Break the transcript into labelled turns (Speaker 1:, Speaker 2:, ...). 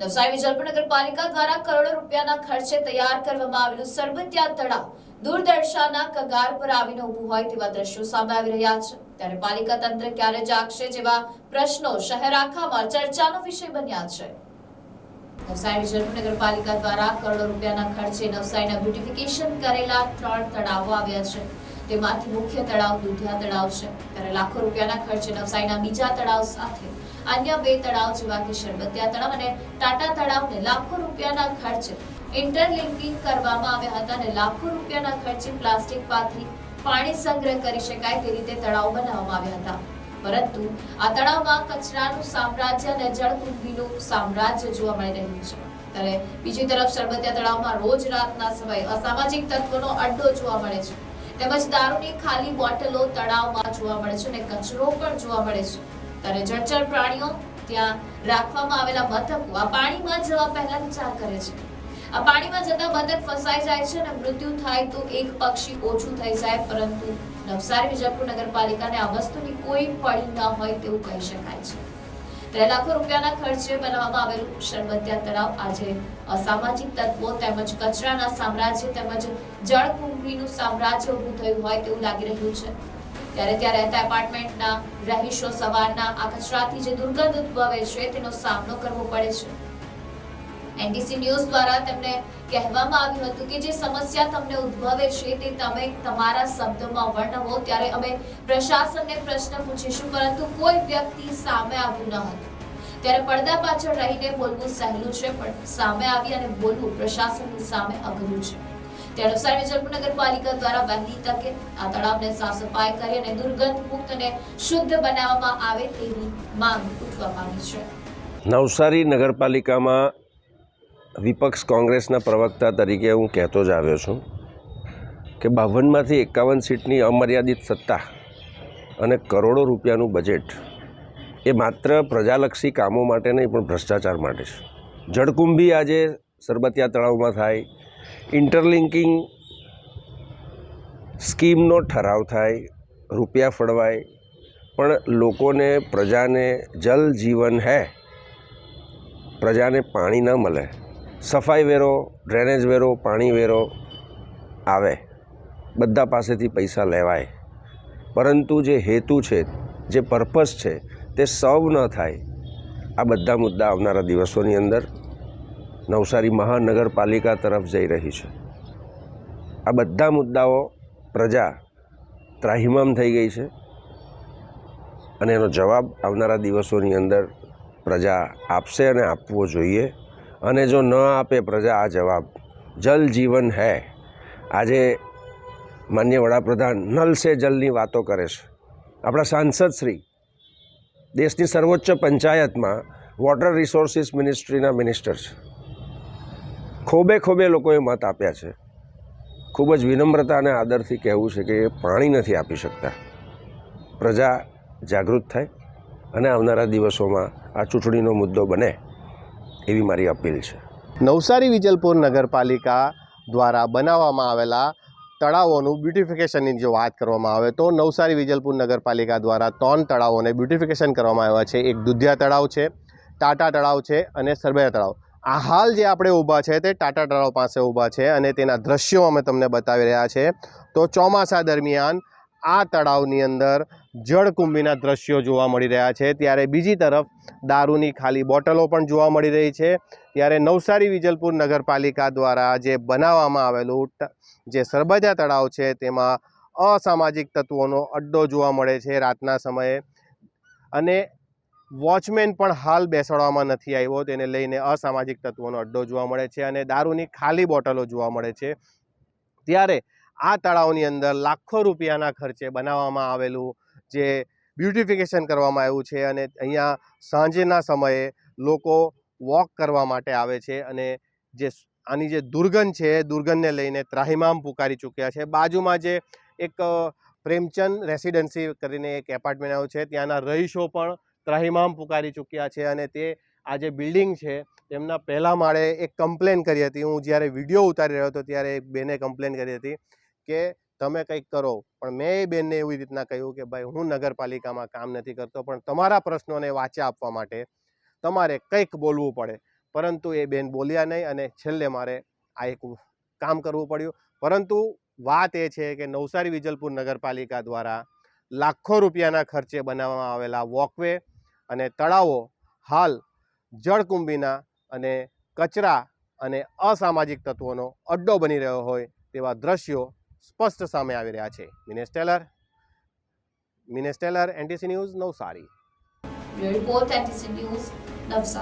Speaker 1: નવસારી વિજલપુર નગરપાલિકા દ્વારા કરોડો રૂપિયાના ખર્ચે તૈયાર કરવામાં આવેલું સરબતિયા તળાવ દૂરદર્શાના કગાર પર આવીને ઊભું હોય તેવા દ્રશ્યો સામે આવી રહ્યા છે. ત્યારે પાલિકા તંત્ર ક્યારે જાગશે જેવા પ્રશ્નો શહેર આખામાં ચર્ચાનો વિષય બન્યા છે. નવસારી વિજલપુર નગરપાલિકા દ્વારા કરોડો રૂપિયાના ખર્ચે નવસારીના બ્યુટિફિકેશન કરેલા ત્રણ તળાવો આવ્યા છે. તેમાંથી મુખ્ય તળાવ દુધિયા તળાવ છે. ત્યારે લાખો રૂપિયાના ખર્ચે નવસારીના બીજા તળાવ સાથે અન્ય બે તળાવ જેવા કે શરબતિયા તળાવ અને ટાટા તળાવને લાખો રૂપિયાના ખર્ચે ઇન્ટરલિંકિંગ કરવામાં આવ્યા હતા અને લાખો રૂપિયાના ખર્ચે પ્લાસ્ટિક પાથરી પાણી સંગ્રહ કરી શકાય તે રીતે તળાવ બનાવવામાં આવ્યા હતા. પરંતુ આ તળાવમાં કચરાનું સામ્રાજ્ય અને જળકુંભીનું સામ્રાજ્ય જોવા મળી રહ્યું છે. ત્યારે બીજી તરફ શરબતિયા તળાવમાં રોજ રાતના સમયે અસામાજિક તત્વોનો અડ્ડો જોવા મળે છે. તેમજ દારૂની ખાલી બોટલો તળાવમાં જોવા મળે છે અને કચરો પણ જોવા મળે છે. ત્યારે જળચર પ્રાણીઓ ત્યાં રાખવામાં આવેલા મથકો આ પાણીમાં જવા પહેલા વિચાર કરે છે. આ પાણીમાં જતા બતક ફસાઈ જાય છે અને મૃત્યુ થાય તો એક પક્ષી ઓછું થઈ જાય, પરંતુ નવસારી વિજયપુર નગરપાલિકાને આ વસ્તુની કોઈ પડી ન હોય તેવું કહી શકાય છે. ત્રણ લાખો રૂપિયાના ખર્ચે બનાવવામાં આવેલું શરબતિયા તળાવ આજે અસામાજિક તત્વો તેમજ કચરાના સામ્રાજ્ય તેમજ જળકુંભીનું સામ્રાજ્ય ઊભું થયું હોય તેવું લાગી રહ્યું છે. ત્યારે ત્યાં રહેતા એપાર્ટમેન્ટના રહીશો સવારના આ કચરાથી જે દુર્ગંધ ઉદ્ભવે છે, તેનો સામનો કરવો પડે છે. એનડીસી ન્યૂઝ દ્વારા તેમને કહેવામાં આવ્યું હતું કે જે સમસ્યા તમને ઉદ્ભવે છે, તે તમે તમારા શબ્દોમાં વર્ણવો ત્યારે અમે પ્રશાસનને પ્રશ્ન પૂછીશું, પરંતુ કોઈ વ્યક્તિ સામે આવ્યું ન હતું. ત્યારે પડદા પાછળ રહીને બોલવું સહેલું છે, પણ સામે આવી અને બોલવું પ્રશાસનની સામે અઘરું છે. નવસારી વિજલપુર નગરપાલિકા દ્વારા વહેલી તકે આ તળાવને સાફ સફાઈ કરી અને દુર્ગંધ મુક્ત અને શુદ્ધ બનાવવામાં આવે તેવી માંગ ઉઠવા પામી છે.
Speaker 2: નવસારી નગરપાલિકામાં વિપક્ષ કોંગ્રેસના પ્રવક્તા તરીકે હું કહેતો જ આવ્યો છું કે બાવનમાંથી એકાવન સીટની અમર્યાદિત સત્તા અને કરોડો રૂપિયાનું બજેટ એ માત્ર પ્રજાલક્ષી કામો માટે નહીં, પણ ભ્રષ્ટાચાર માટે છે. જળકુંભી આજે સરબતિયા તળાવમાં થાય ઇન્ટરલિંકિંગ સ્કીમનો ઠરાવ થાય, રૂપિયા ફળવાય, પણ લોકોને પ્રજાને જલ જીવન હે, પ્રજાને પાણી ન મળે. સફાઈ વેરો, ડ્રેનેજ વેરો, પાણી વેરો આવે, બધા પાસેથી પૈસા લેવાય. પરંતુ જે હેતુ છે, જે પર્પસ છે, તે સૌ ન થાય. આ બધા મુદ્દા આવનારા દિવસોની અંદર નવસારી મહાનગરપાલિકા તરફ જઈ રહી છે. આ બધા મુદ્દાઓ પ્રજા ત્રાહિમામ થઈ ગઈ છે અને એનો જવાબ આવનારા દિવસોની અંદર પ્રજા આપશે અને આપવો જોઈએ અને જો ન આપે પ્રજા, આ જવાબ જલ જીવન હૈ. આજે માન્ય વડાપ્રધાન નલ સે જલની વાતો કરે છે. આપણા સાંસદ શ્રી દેશની સર્વોચ્ચ પંચાયતમાં વોટર રિસોર્સિસ મિનિસ્ટ્રીના મિનિસ્ટર છે. ખોબે ખોબે લોકોએ મત આપ્યા છે. ખૂબ જ વિનમ્રતા અને આદરથી કહેવું છે કે પાણી નથી આપી શકતા. પ્રજા જાગૃત થાય અને આવનારા દિવસોમાં આ ચૂંટણીનો મુદ્દો બને એવી મારી અપીલ છે.
Speaker 3: નવસારી વિજલપુર નગરપાલિકા દ્વારા બનાવવામાં આવેલા તળાવોનું બ્યુટિફિકેશનની જો વાત કરવામાં આવે તો નવસારી વિજલપુર નગરપાલિકા દ્વારા ત્રણ તળાવોને બ્યુટિફિકેશન કરવામાં આવ્યા છે. એક દુધિયા તળાવ છે, ટાટા તળાવ છે અને સરબૈયા તળાવ. આ હાલ જે આપણે ઊભા છે તે ટાટા તળાવ પાસે ઊભા છે અને તેના દ્રશ્યો અમે તમને બતાવી રહ્યા છે. તો ચોમાસા દરમિયાન આ તળાવની અંદર જળકુંભીના દ્રશ્યો જોવા મળી રહ્યા છે. ત્યારે બીજી તરફ દારૂની ખાલી બોટલો પણ જોવા મળી રહી છે. ત્યારે નવસારી વિજલપુર નગરપાલિકા દ્વારા જે બનાવવામાં આવેલું જે સરબજા તળાવ છે તેમાં અસામાજિક તત્વોનો અડ્ડો જોવા મળે છે રાતના સમયે. અને વોચમેન પણ હાલ બેસાડવામાં નથી આવ્યો. તેને લઈને અસામાજિક તત્વોનો અડ્ડો જોવા મળે છે અને દારૂની ખાલી બોટલો જોવા મળે છે. ત્યારે આ તળાવની અંદર લાખો રૂપિયાના ખર્ચે બનાવવામાં આવેલું જે બ્યુટિફિકેશન કરવામાં આવ્યું છે અને અહીંયા સાંજના સમયે લોકો વોક કરવા માટે આવે છે અને જે આની જે દુર્ગંધ છે દુર્ગંધને લઈને ત્રાહિમામ પુકારી ચૂક્યા છે. બાજુમાં જે એક પ્રેમચંદ રેસિડેન્સી કરીને એક એપાર્ટમેન્ટ આવ્યું છે. ત્યાંના રહીશો પણ ત્રાહિમામ પુકારી ચૂક્યા છે અને તે આ જે બિલ્ડિંગ છે, તેમના પહેલાં માળે એક કમ્પ્લેન કરી હતી. હું જ્યારે વીડિયો ઉતારી રહ્યો હતો ત્યારે એક બેને કમ્પ્લેન કરી હતી કે, તમે કંઈક કરો. પણ મેં એ બેનને એવી રીતના કહ્યું કે, ભાઈ, હું નગરપાલિકામાં કામ નથી કરતો, પણ તમારા પ્રશ્નોને વાચા આપવા માટે તમારે કંઈક બોલવું પડે. પરંતુ એ બેન બોલ્યા નહીં અને છેલ્લે મારે આ એક કામ કરવું પડ્યું. પરંતુ વાત એ છે કે, નવસારી વિજલપુર નગરપાલિકા દ્વારા લાખો રૂપિયાના ખર્ચે બનાવવામાં આવેલા વોકવે અને તળાવો, હાલ જળકુંભીના અને કચરા અને અસામાજિક તત્વોનો અડ્ડો બની રહ્યો હોય તેવા દ્રશ્યો સ્પષ્ટ સામે આવી રહ્યા છે. Minesh Tailor Minesh Tailor, NTC news Navsari.
Speaker 1: Report, NTC news Navsari.